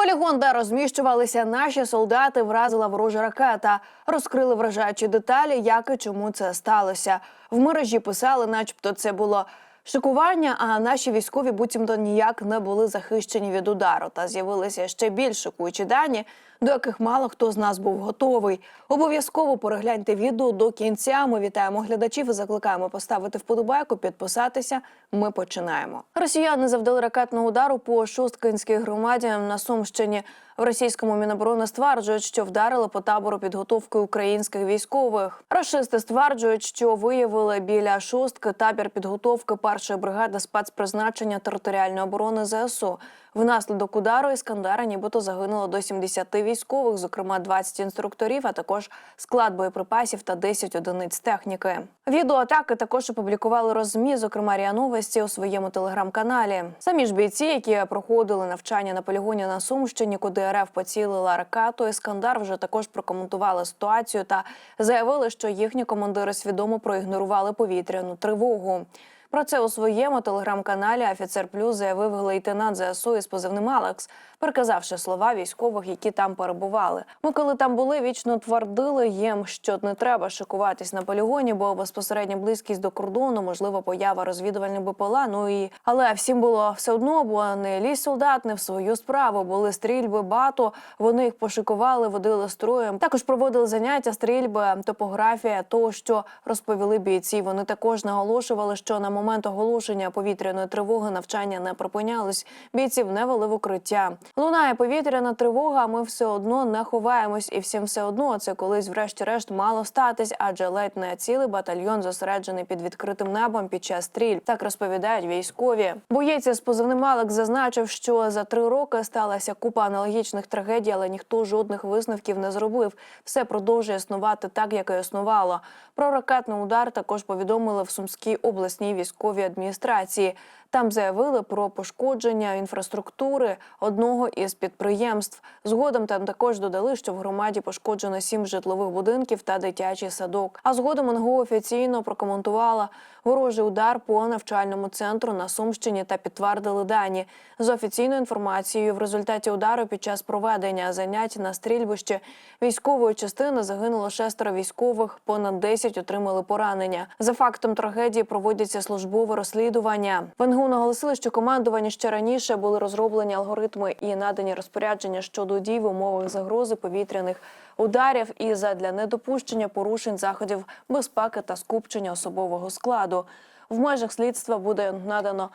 Полігон, де розміщувалися наші солдати, вразила ворожа ракета. Розкрили вражаючі деталі, як і чому це сталося. В мережі писали, начебто, це було шикування, а наші військові буцімто ніяк не були захищені від удару. Та з'явилися ще більш шокуючі дані, до яких мало хто з нас був готовий. Обов'язково перегляньте відео до кінця. Ми вітаємо глядачів і закликаємо поставити вподобайку, підписатися. Ми починаємо. Росіяни завдали ракетного удару по Шосткинській громаді на Сумщині. В російському міноборони стверджують, що вдарили по табору підготовки українських військових. Рашисти стверджують, що виявили біля шостки табір підготовки першої бригади спецпризначення територіальної оборони ЗСУ. Внаслідок удару іскандера нібито загинуло до 70 військових, зокрема 20 інструкторів, а також склад боєприпасів та 10 одиниць техніки. Відео атаки також опублікували розмі, зокрема РІА Новості у своєму телеграм-каналі. Самі ж бійці, які проходили навчання на полігоні на Сумщині, куди РФ поцілила ракету, іскандар вже також прокоментували ситуацію та заявили, що їхні командири свідомо проігнорували повітряну тривогу. Про це у своєму телеграм-каналі Офіцер Плюс заявив лейтенант ЗСУ із позивним Алекс, переказавши слова військових, які там перебували. Ми, коли там були, вічно твердили їм, що не треба шикуватись на полігоні, бо безпосередня близькість до кордону, можливо, поява розвідувальних БПЛА. Ну і але всім було все одно, бо не лізь солдат, не в свою справу. Були стрільби, бато. Вони їх пошикували, водили строєм. Також проводили заняття, стрільби, топографія. То що розповіли бійці. Вони також наголошували, що на момент оголошення повітряної тривоги навчання не припинялось. Бійців не вели в укриття. Лунає повітряна тривога. Ми все одно не ховаємось, і всім все одно це колись, врешті-решт, мало статись, адже ледь не цілий батальйон зосереджений під відкритим небом під час стріль. Так розповідають військові. Боєць з позивним Алекс зазначив, що за три роки сталася купа аналогічних трагедій, але ніхто жодних висновків не зробив. Все продовжує існувати так, як і існувало. Про ракетний удар також повідомили в Сумській обласній військовій адміністрації. Там заявили про пошкодження інфраструктури одного із підприємств. Згодом там також додали, що в громаді пошкоджено сім житлових будинків та дитячий садок. А згодом НГУ офіційно прокоментувала ворожий удар по навчальному центру на Сумщині та підтвердили дані з офіційною інформацією. В результаті удару під час проведення занять на стрільбищі військової частини загинуло шестеро військових, понад 10 отримали поранення. За фактом трагедії проводяться службове розслідування. В НГУ наголосили, що командування ще раніше були розроблені алгоритми і надані розпорядження щодо дій в умовах загрози повітряних ударів і задля недопущення порушень заходів безпеки та скупчення особового складу. В межах слідства буде надано.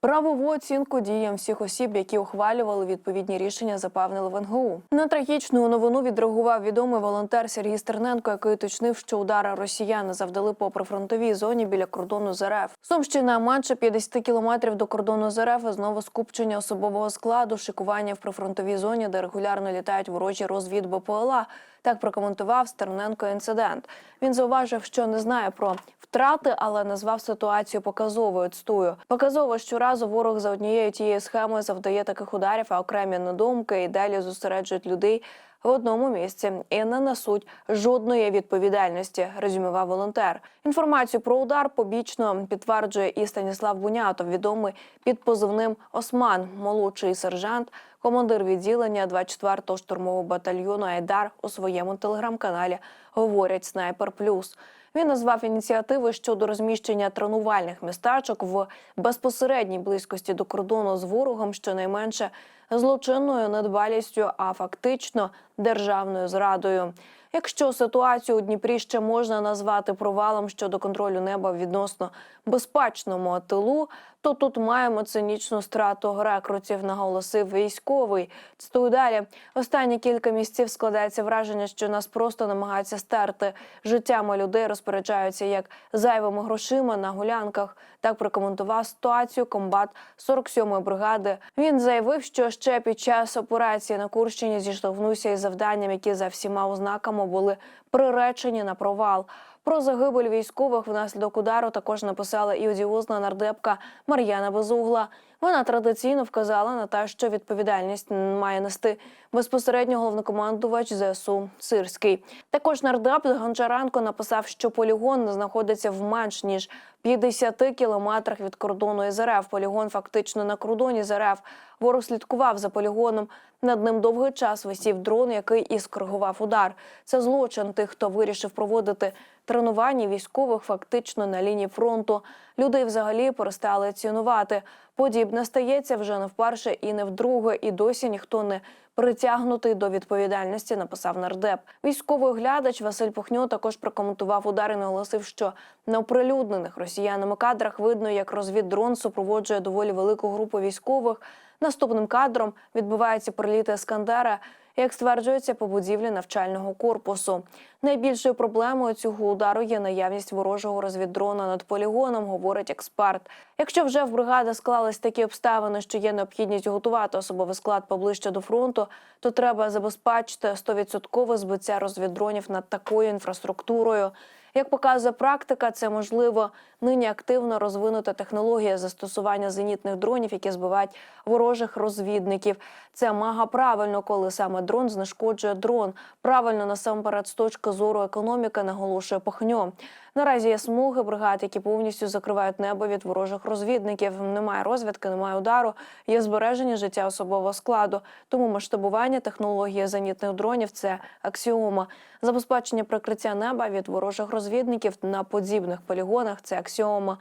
Правову оцінку діям всіх осіб, які ухвалювали відповідні рішення, запевнили в НГУ. На трагічну новину відреагував відомий волонтер Сергій Стерненко, який уточнив, що удари росіяни завдали по прифронтовій зоні біля кордону з РФ. Сумщина менше 50 кілометрів до кордону з РФ. Знову скупчення особового складу, шикування в прифронтовій зоні, де регулярно літають ворожі розвід БПЛА. Так прокоментував Стерненко інцидент. Він зауважив, що не знає про втрати, але назвав ситуацію показовою Цтую Показово щоразу ворог за однією тією схемою завдає таких ударів, а окремі надумки і далі зосереджують людей в одному місці і не несуть жодної відповідальності. Резюмував волонтер. Інформацію про удар побічно підтверджує і Станіслав Бунятов, відомий під позивним Осман, молодший сержант, командир відділення 24-го штурмового батальйону Айдар у своєму телеграм-каналі. Говорять Снайпер Плюс. Він назвав ініціативи щодо розміщення тренувальних містечок в безпосередній близькості до кордону з ворогом, щонайменше злочинною недбалістю, а фактично державною зрадою. Якщо ситуацію у Дніпрі ще можна назвати провалом щодо контролю неба відносно безпечному тилу, то тут маємо цинічну страту рекрутів, наголосив військовий. Цитую далі. Останні кілька місяців складається враження, що нас просто намагаються стерти. Життями людей розпоряджаються як зайвими грошима на гулянках. Так прокоментував ситуацію комбат 47-ї бригади. Він заявив, що ще під час операції на Курщині зіштовхнувся із завданням, які за всіма ознаками були приречені на провал. Про загибель військових внаслідок удару також написала і одіозна нардепка Мар'яна Безугла. Вона традиційно вказала на те, що відповідальність має нести безпосередньо головнокомандувач ЗСУ Сирський. Також нардеп Гончаренко написав, що полігон знаходиться в менш ніж 50 кілометрах від кордону із РФ. Полігон фактично на кордоні з РФ. Ворог слідкував за полігоном. Над ним довгий час висів дрон, який і скоригував удар. Це злочин тих, хто вирішив проводити тренування військових фактично на лінії фронту. Людей взагалі перестали цінувати. Подібне стається вже не вперше і не вдруге, і досі ніхто не притягнутий до відповідальності, написав нардеп. Військовий оглядач Василь Пухньо також прокоментував удар і наголосив, що на оприлюднених росіянами кадрах видно, як розвіддрон супроводжує доволі велику групу військових. Наступним кадром відбуваються приліти Ескандера, як стверджується по будівлі навчального корпусу. Найбільшою проблемою цього удару є наявність ворожого розвіддрона над полігоном, говорить експерт. Якщо вже в бригади склались такі обставини, що є необхідність готувати особовий склад поближче до фронту, то треба забезпечити 100% збиття розвіддронів над такою інфраструктурою. Як показує практика, це можливо нині активно розвинута технологія застосування зенітних дронів, які збивають ворожих розвідників. Це мага правильно, коли саме дрон знешкоджує дрон. Правильно насамперед з точки зору економіки наголошує Пахньо. Наразі є смуги бригад, які повністю закривають небо від ворожих розвідників. Немає розвідки, немає удару. Є збереження життя особового складу. Тому масштабування технології зенітних дронів це аксіома. Забезпечення прикриття неба від ворожих розвідників на подібних полігонах це аксіома.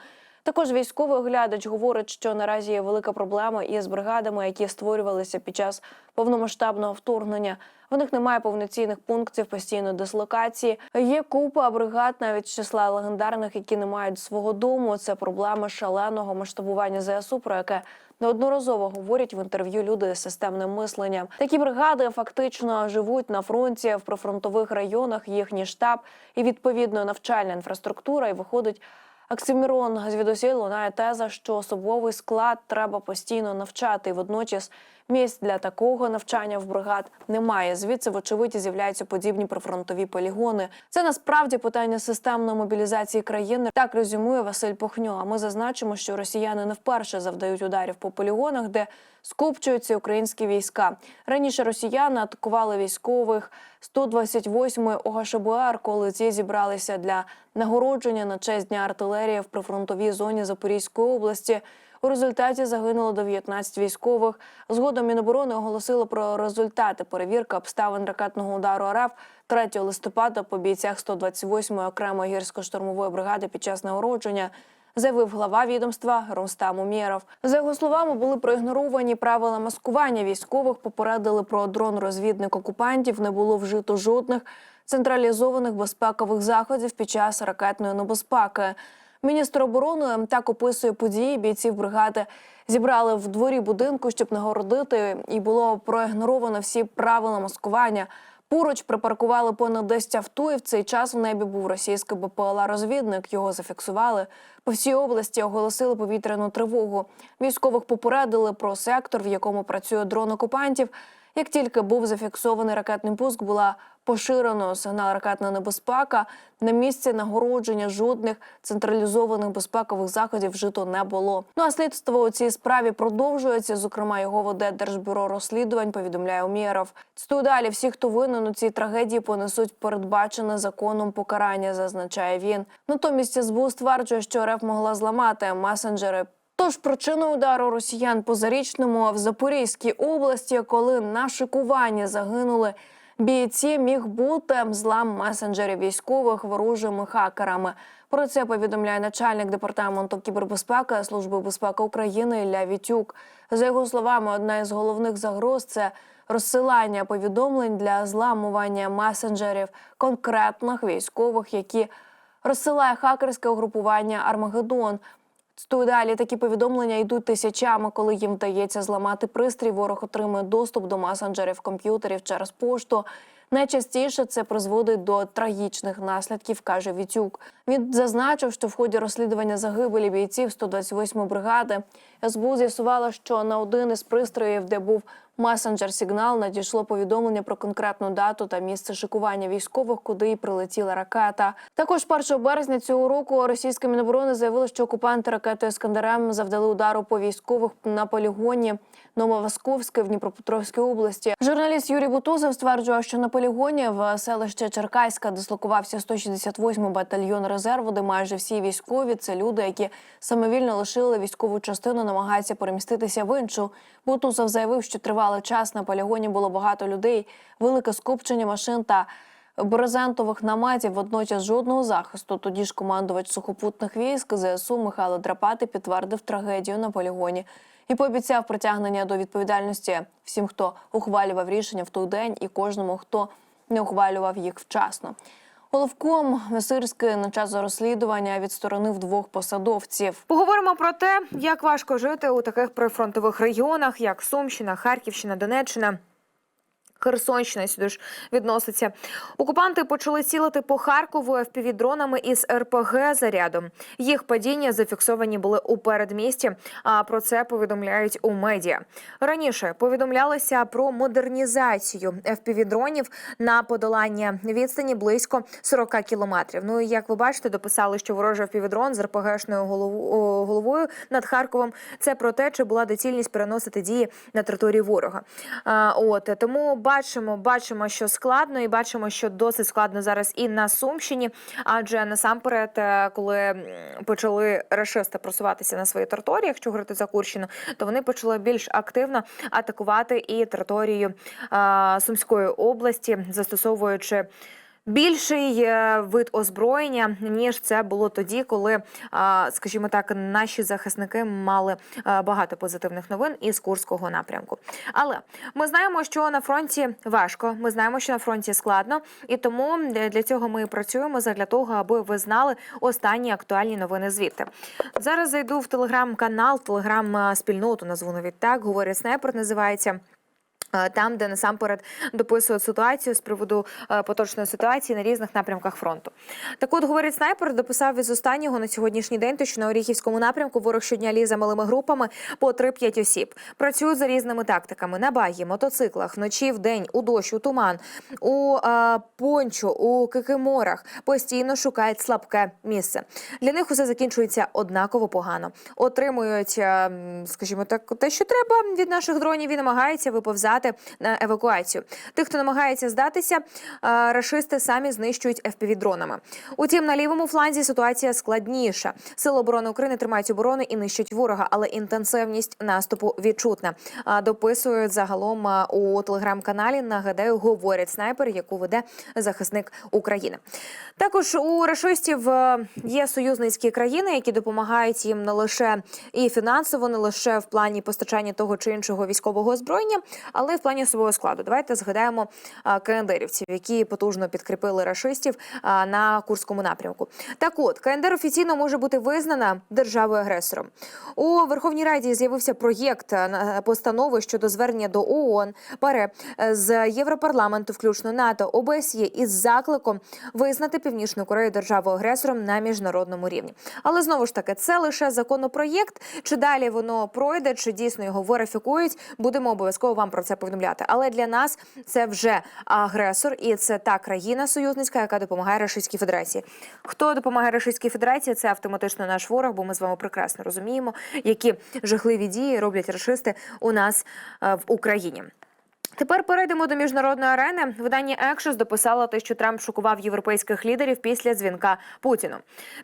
Також військовий оглядач говорить, що наразі є велика проблема із бригадами, які створювалися під час повномасштабного вторгнення. В них немає повноцінних пунктів постійної дислокації. Є купа бригад, навіть з числа легендарних, які не мають свого дому. Це проблема шаленого масштабування ЗСУ, про яке неодноразово говорять в інтерв'ю люди з системним мисленням. Такі бригади фактично живуть на фронті в прифронтових районах. Їхній штаб і відповідно навчальна інфраструктура, і виходить. Оксимірон звідусіль лунає теза, що особовий склад треба постійно навчати. І водночас місць для такого навчання в бригад немає. Звідси, вочевидь, з'являються подібні прифронтові полігони. Це насправді питання системної мобілізації країни. Так резюмує Василь Похньо. А ми зазначимо, що росіяни не вперше завдають ударів по полігонах, де скупчуються українські війська. Раніше росіяни атакували військових 128-ї ОГШБР, коли ці зібралися для нагородження на честь дня артилерії в прифронтовій зоні Запорізької області. У результаті загинуло 19 військових. Згодом Міноборони оголосило про результати перевірки обставин ракетного удару РФ 3 листопада по бійцях 128-ї окремої гірсько-штурмової бригади під час нагородження. Заявив глава відомства Рустам Умєров. За його словами, були проігноровані правила маскування військових. Попередили про дрон розвідник окупантів. Не було вжито жодних централізованих безпекових заходів під час ракетної небезпеки. Міністр оборони так описує події. Бійців бригади зібрали в дворі будинку, щоб нагородити, і було проігноровано всі правила маскування. Поруч припаркували понад 10 авто, і в цей час в небі був російський БПЛА-розвідник. Його зафіксували. По всій області оголосили повітряну тривогу. Військових попередили про сектор, в якому працює дрон окупантів. Як тільки був зафіксований ракетний пуск, була поширено сигнал ракетна небезпека. На місці нагородження жодних централізованих безпекових заходів вжито не було. Ну а слідство у цій справі продовжується. Зокрема, його веде Держбюро розслідувань. Повідомляє Умєров. Цитую далі. Всі, хто винен у цій трагедії, понесуть передбачене законом покарання, зазначає він. Натомість СБУ стверджує, що РФ могла зламати месенджери. Тож причиною удару росіян по зарічному в Запорізькій області, коли на шикуванні загинули бійці, міг бути злам месенджерів військових ворожими хакерами. Про це повідомляє начальник департаменту кібербезпеки Служби безпеки України Ілля Вітюк. За його словами, одна із головних загроз це розсилання повідомлень для зламування месенджерів конкретних військових, які розсилає хакерське угрупування Армагеддон. Цитую далі такі повідомлення йдуть тисячами, коли їм вдається зламати пристрій. Ворог отримує доступ до месенджерів комп'ютерів через пошту. Найчастіше це призводить до трагічних наслідків, каже Вітюк. Він зазначив, що в ході розслідування загибелі бійців 128 бригади СБУ з'ясувало, що на один із пристроїв, де був месенджер Сигнал надійшло повідомлення про конкретну дату та місце шикування військових, куди й прилетіла ракета. Також 1 березня цього року російське міноборони заявило, що окупанти ракетою Скандерем завдали удару по військових на полігоні Нововасковське в Дніпропетровській області. Журналіст Юрій Бутузов стверджував, що на полігоні в селище Черкаська дислокувався 168 батальйон резерву, де майже всі військові це люди, які самовільно лишили військову частину, намагаються переміститися в іншу. Бутузов заявив, що тривалий час на полігоні було багато людей, велике скупчення машин та брезентових наметів. Водночас жодного захисту. Тоді ж командувач сухопутних військ ЗСУ Михайло Драпати підтвердив трагедію на полігоні і пообіцяв притягнення до відповідальності всім, хто ухвалював рішення в той день, і кожному, хто не ухвалював їх вчасно. Головком Сирський на час розслідування відсторонив двох посадовців. Поговоримо про те, як важко жити у таких прифронтових регіонах, як Сумщина, Харківщина, Донеччина. Херсонщина сюди ж відноситься. Окупанти почали цілити по Харкову FPV-дронами із РПГ зарядом. Їх падіння зафіксовані були у передмісті. А про це повідомляють у медіа. Раніше повідомлялося про модернізацію FPV-дронів на подолання відстані близько 40 кілометрів. Ну і як ви бачите, дописали, що ворожий FPV-дрон з РПГшною головою над Харковом. Це про те, чи була доцільність переносити дії на території ворога. От тому бачимо, бачимо, що складно, і бачимо, що досить складно зараз і на Сумщині. Адже насамперед, е, коли почали рашисти просуватися на свої території, якщо говорити за Курщину, то вони почали більш активно атакувати і територію а, Сумської області, застосовуючи. Більший е, вид озброєння ніж це було тоді, коли, скажімо так, наші захисники мали е, багато позитивних новин із Курського напрямку. Але ми знаємо, що на фронті важко. Ми знаємо, що на фронті складно, і тому для цього ми працюємо задля того, аби ви знали останні актуальні новини звідти. Зараз зайду в телеграм-канал, телеграм-спільноту, назву навіть так. Говорить снайпер, називається. Е, Там, де насамперед дописують ситуацію з приводу е, поточної ситуації на різних напрямках фронту. Так от, говорить снайпер, дописав із останнього на сьогоднішній день, то що на Оріхівському напрямку ворог щодня лізе малими групами по 3-5 осіб. Працюють за різними тактиками на багі, мотоциклах, вночі, в день, у дощ, у туман, у е, пончо, у кикиморах. Постійно шукають слабке місце. Для них усе закінчується однаково погано. Отримують, скажімо так, те, що треба від наших дронів, і намагаються виповзати на евакуацію. Тих, хто намагається здатися, е, рашисти самі знищують FPV-дронами. Утім, на лівому фланзі ситуація складніша. Сили оборони України тримають оборону і нищать ворога, але інтенсивність наступу відчутна. Дописують загалом у телеграм-каналі. Нагадаю, говорять снайпер, яку веде захисник України. Також у рашистів е, є союзницькі країни, які допомагають їм не лише і фінансово, не лише в плані постачання того чи іншого військового озброєння, але й в плані особового складу. Давайте згадаємо КНДРівців, які потужно підкріпили рашистів на Курському напрямку. Так от КНДР офіційно може бути визнана державою агресором. У Верховній Раді з'явився проєкт постанови щодо звернення до ООН, ПАРЕ з Європарламенту, включно НАТО, ОБСЄ, із закликом визнати Північну Корею державою агресором на міжнародному рівні. Але знову ж таки, це лише законопроєкт. Чи далі воно пройде, чи дійсно його верифікують? Будемо обов'язково вам про це повідомляти. Але для нас це вже агресор, і це та країна союзницька, яка допомагає Російській Федерації. Хто допомагає Російській Федерації? Це автоматично наш ворог, бо ми з вами прекрасно розуміємо, які жахливі дії роблять рашисти у нас е, в Україні. Тепер перейдемо до міжнародної арени. Видання Екшос дописало те, що Трамп шокував європейських лідерів після дзвінка Путіну.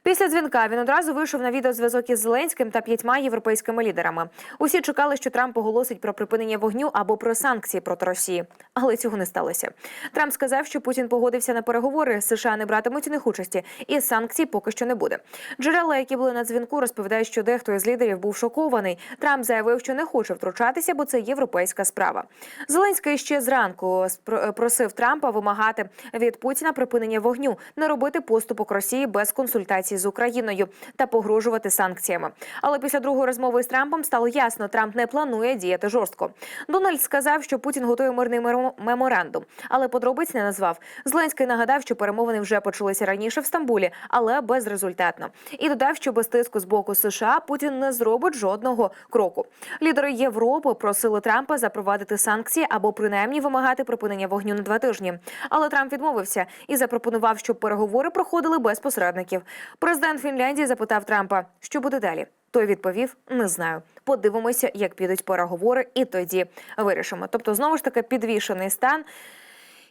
Після дзвінка він одразу вийшов на відеозв'язок із Зеленським та п'ятьма європейськими лідерами. Усі чекали, що Трамп оголосить про припинення вогню або про санкції проти Росії, але цього не сталося. Трамп сказав, що Путін погодився на переговори. США не братимуть у них участі, і санкцій поки що не буде. Джерела, які були на дзвінку, розповідають, що дехто із лідерів був шокований. Трамп заявив, що не хоче втручатися, бо це європейська справа. Зеленський ще зранку спро- просив Трампа вимагати від Путіна припинення вогню, не робити поступок Росії без консультацій з Україною та погрожувати санкціями. Але після другої розмови з Трампом стало ясно, Трамп не планує діяти жорстко. Дональд сказав, що Путін готує мирний мир- меморандум, але подробиць не назвав. Зеленський нагадав, що перемовини вже почалися раніше в Стамбулі, але безрезультатно. І додав, що без тиску з боку США Путін не зробить жодного кроку. Лідери Європи просили Трампа запровадити санкції або принаймні вимагати припинення вогню на два тижні. Але Трамп відмовився і запропонував, щоб переговори проходили без посередників. Президент Фінляндії запитав Трампа, що буде далі. Той відповів: не знаю. Подивимося, як підуть переговори, і тоді вирішимо. Тобто, знову ж таки, підвішений стан.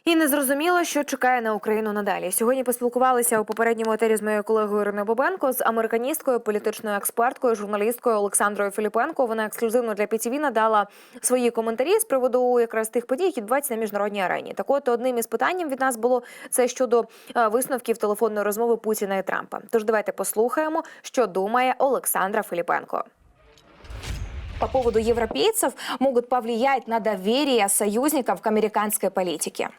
І не зрозуміло, що чекає на Україну надалі. Сьогодні поспілкувалися у попередньому етері з моєю колегою Іриною Бобенко, з американісткою, політичною експерткою, журналісткою Олександрою Філіпенко. Вона ексклюзивно для ПІТІВІ надала свої коментарі з приводу якраз тих подій, які відбуваються на міжнародній арені. Так от одним із питань від нас було це щодо е, висновків телефонної розмови Путіна і Трампа. Тож давайте послухаємо, що думає Олександра Філіпенко. По поводу европейцев могут повлиять на доверие союзников к американской политике.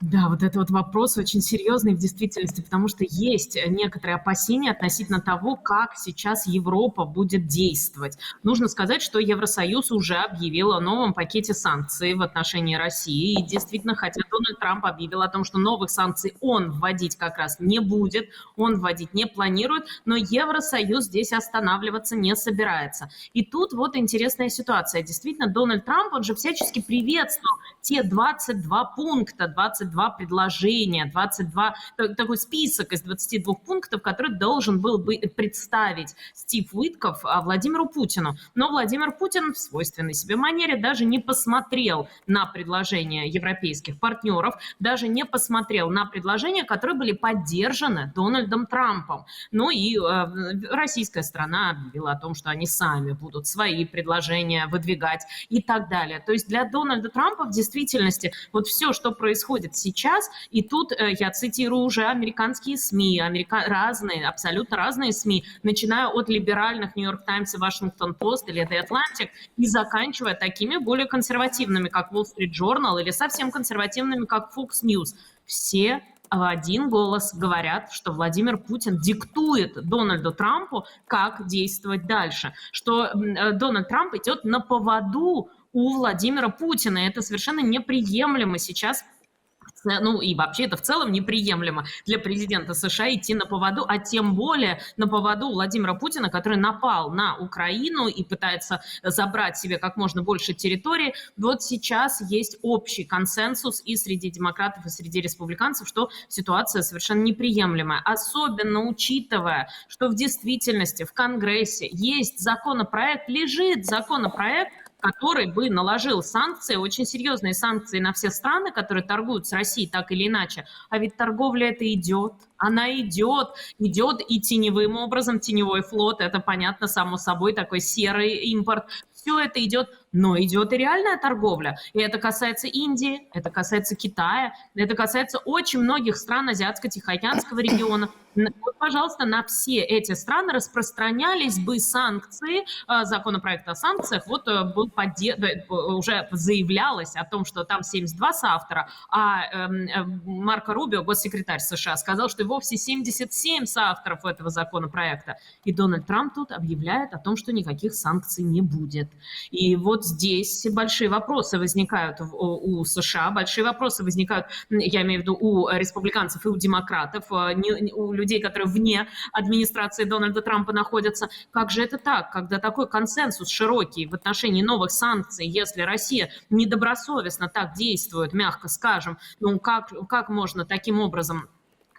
Да, вот это вот вопрос очень серьезный в действительности, потому что есть некоторые опасения относительно того, как сейчас Европа будет действовать. Нужно сказать, что Евросоюз уже объявил о новом пакете санкций в отношении России. И действительно, хотя Дональд Трамп объявил о том, что новых санкций он вводить как раз не будет, он вводить не планирует, но Евросоюз здесь останавливаться не собирается. И тут вот интересная ситуация. Действительно, Дональд Трамп, он же всячески приветствовал те 22 пункта, 22 предложения, 22, та- такой список из 22 пунктов, который должен был бы представить Стив Уитков а, Владимиру Путину. Но Владимир Путин в свойственной себе манере даже не посмотрел на предложения европейских партнеров, даже не посмотрел на предложения, которые были поддержаны Дональдом Трампом. Ну и э, российская страна объявила о том, что они сами будут свои предложения выдвигать и так далее. То есть для Дональда Трампа в действительности вот все, что происходит сейчас, и тут э, я цитирую уже американские СМИ, америка... разные, абсолютно разные СМИ, начиная от либеральных Нью-Йорк Таймс и Вашингтон Пост или The Atlantic, и заканчивая такими более консервативными, как Wall Street Journal, или совсем консервативными, как Fox News. Все в один голос говорят, что Владимир Путин диктует Дональду Трампу, как действовать дальше, что э, Дональд Трамп идет на поводу у Владимира Путина. Это совершенно неприемлемо сейчас ну и вообще это в целом неприемлемо для президента США идти на поводу, а тем более на поводу Владимира Путина, который напал на Украину и пытается забрать себе как можно больше территории. Вот сейчас есть общий консенсус и среди демократов, и среди республиканцев, что ситуация совершенно неприемлемая. Особенно учитывая, что в действительности в Конгрессе есть законопроект, лежит законопроект, который бы наложил санкции, очень серьезные санкции на все страны, которые торгуют с Россией так или иначе. А ведь торговля это идет, она идет, идет и теневым образом, теневой флот, это понятно, само собой, такой серый импорт. Все это идет, но идет и реальная торговля. И это касается Индии, это касается Китая, это касается очень многих стран Азиатско-Тихоокеанского региона. Вот, пожалуйста, на все эти страны распространялись бы санкции, э, законопроект о санкциях, вот э, был подде- э, уже заявлялось о том, что там 72 соавтора, а эм, Марко Рубио, госсекретарь США, сказал, что вовсе 77 соавторов этого законопроекта. И Дональд Трамп тут объявляет о том, что никаких санкций не будет. И вот здесь большие вопросы возникают у США, большие вопросы возникают, я имею в виду, у республиканцев и у демократов, э, у людей, которые вне администрации Дональда Трампа находятся. Как же это так, когда такой консенсус широкий в отношении новых санкций, если Россия недобросовестно так действует, мягко скажем, ну как, как можно таким образом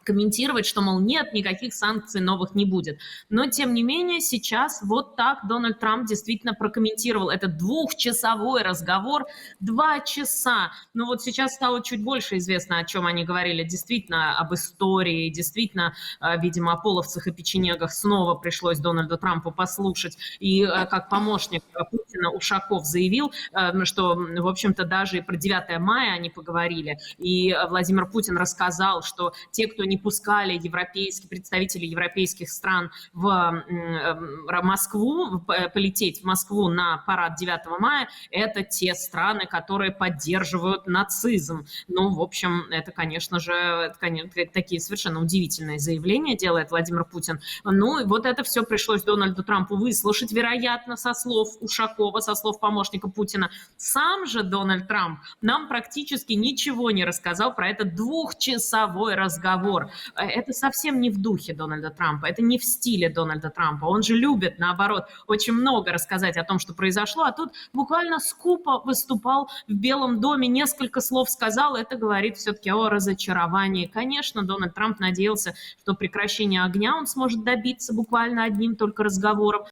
комментировать, что, мол, нет, никаких санкций новых не будет. Но, тем не менее, сейчас вот так Дональд Трамп действительно прокомментировал этот двухчасовой разговор. Два часа. Ну вот сейчас стало чуть больше известно, о чем они говорили. Действительно, об истории, действительно, э, видимо, о половцах и печенегах снова пришлось Дональду Трампу послушать. И э, как помощник Путина Ушаков заявил, э, что, в общем-то, даже и про 9 мая они поговорили. И Владимир Путин рассказал, что те, кто не пускали европейские представители европейских стран в э, Москву, п- полететь в Москву на парад 9 мая, это те страны, которые поддерживают нацизм. Ну, в общем, это, конечно же, это, конечно, такие совершенно удивительные заявления делает Владимир Путин. Ну, и вот это все пришлось Дональду Трампу выслушать, вероятно, со слов Ушакова. со слов помощника Путина. Сам же Дональд Трамп нам практически ничего не рассказал про этот двухчасовой разговор. Э, Это совсем не в духе Дональда Трампа, это не в стиле Дональда Трампа. Он же любит, наоборот, очень много рассказать о том, что произошло, а тут буквально скупо выступал в Белом доме, несколько слов сказал, это говорит все-таки о разочаровании. Конечно, Дональд Трамп надеялся, что прекращение огня он сможет добиться буквально одним только разговором,